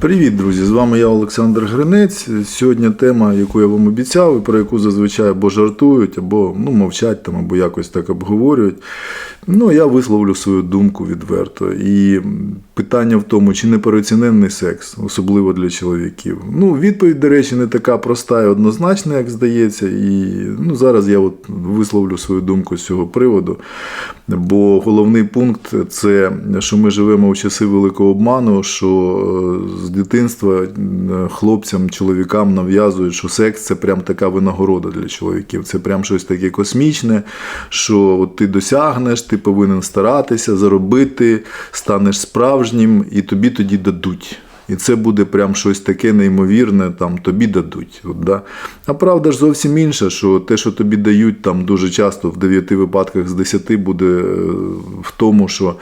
Привіт, друзі! З вами я Олександр Гринець. Сьогодні тема, яку я вам обіцяв, і про яку зазвичай або жартують, або ну, мовчать там, або якось так обговорюють. Ну, я висловлю свою думку відверто. І питання в тому, чи не переоцінений секс, особливо для чоловіків. Ну, відповідь, до речі, не така проста і однозначна, як здається. І ну, зараз я от висловлю свою думку з цього приводу. Бо головний пункт це, що ми живемо у часи великого обману, що е, з дитинства е, хлопцям, чоловікам нав'язують, що секс це прям така винагорода для чоловіків. Це прям щось таке космічне, що от ти досягнеш, ти повинен старатися, заробити, станеш справжнім, і тобі тоді дадуть. І це буде прям щось таке неймовірне, там тобі дадуть. От, да? А правда ж зовсім інша, що те, що тобі дають, там дуже часто в 9 випадках з 10 буде е, в тому, що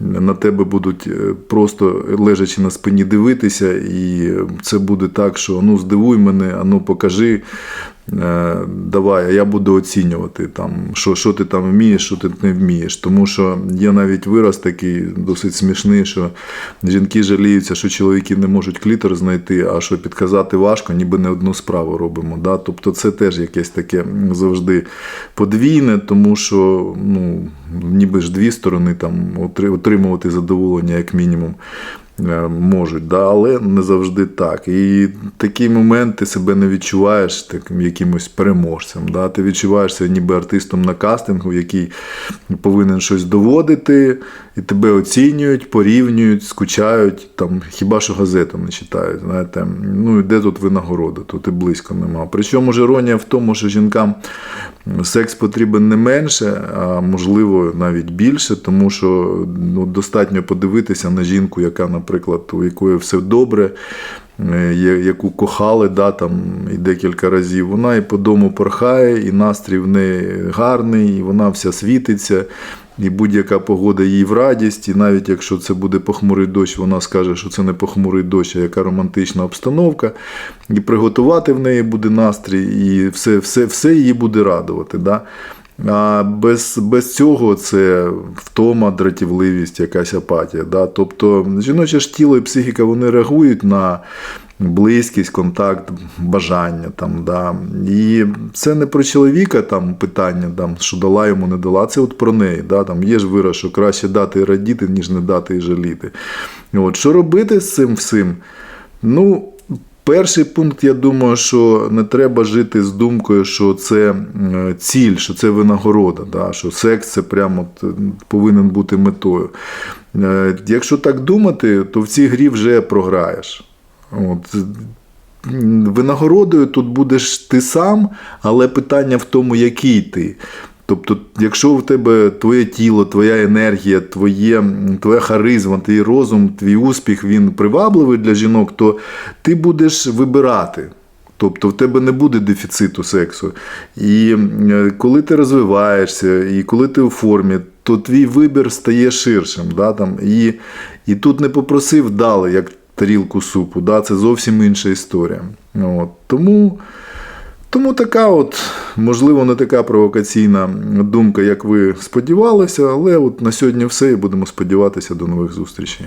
на тебе будуть е, просто лежачи на спині дивитися, і це буде так, що ну здивуй мене, а ну покажи. Е, Давай, я буду оцінювати, там, що, що ти там вмієш, що ти не вмієш. Тому що є навіть вираз такий досить смішний, що жінки жаліються, що чоловіки не можуть клітор знайти, а що підказати важко, ніби не одну справу робимо. Да? Тобто це теж якесь таке завжди подвійне, тому що ну, ніби ж дві сторони там отримувати задоволення як мінімум. Е, Можуть, да, але не завжди так. І такі моменти ти себе не відчуваєш таким якимось переможцем. Да? Ти відчуваєшся ніби артистом на кастингу, який повинен щось доводити, і тебе оцінюють, порівнюють, скучають. Там, хіба що газету не читають. Знаєте? Ну і де тут винагорода? Тут і близько нема. Причому ж іронія в тому, що жінкам секс потрібен не менше, а можливо навіть більше, тому що ну, достатньо подивитися на жінку, яка, наприклад, у якої все добре. е, Яку кохали да, там, і декілька разів, вона і по дому порхає, і настрій в неї гарний, і вона вся світиться, і будь-яка погода їй в радість. І навіть якщо це буде похмурий дощ, вона скаже, що це не похмурий дощ, а яка романтична обстановка. І приготувати в неї буде настрій, і все, все, все її буде радувати. Да? А без, без цього це втома, дратівливість, якась апатія. Да? Тобто жіноче ж тіло і психіка вони реагують на близькість, контакт, бажання. Там, да? І це не про чоловіка там, питання, там, що дала йому, не дала, це от про неї. Да? Там є ж вираз, що краще дати і радіти, ніж не дати і жаліти. От, що робити з цим всім? Ну, Перший пункт, я думаю, що не треба жити з думкою, що це ціль, що це винагорода, да, що секс це прямо повинен бути метою. Е, Якщо так думати, то в цій грі вже програєш. От. Винагородою тут будеш ти сам, але питання в тому, який ти. Тобто, якщо в тебе твоє тіло, твоя енергія, твоє, твоя харизма, твій розум, твій успіх він привабливий для жінок, то ти будеш вибирати. Тобто в тебе не буде дефіциту сексу. І коли ти розвиваєшся, і коли ти у формі, то твій вибір стає ширшим. Да, там, і, і тут не попросив дали, як тарілку супу. Да, це зовсім інша історія. От. Тому. Тому така от, можливо, не така провокаційна думка, як ви сподівалися, але от на сьогодні все і будемо сподіватися до нових зустрічей.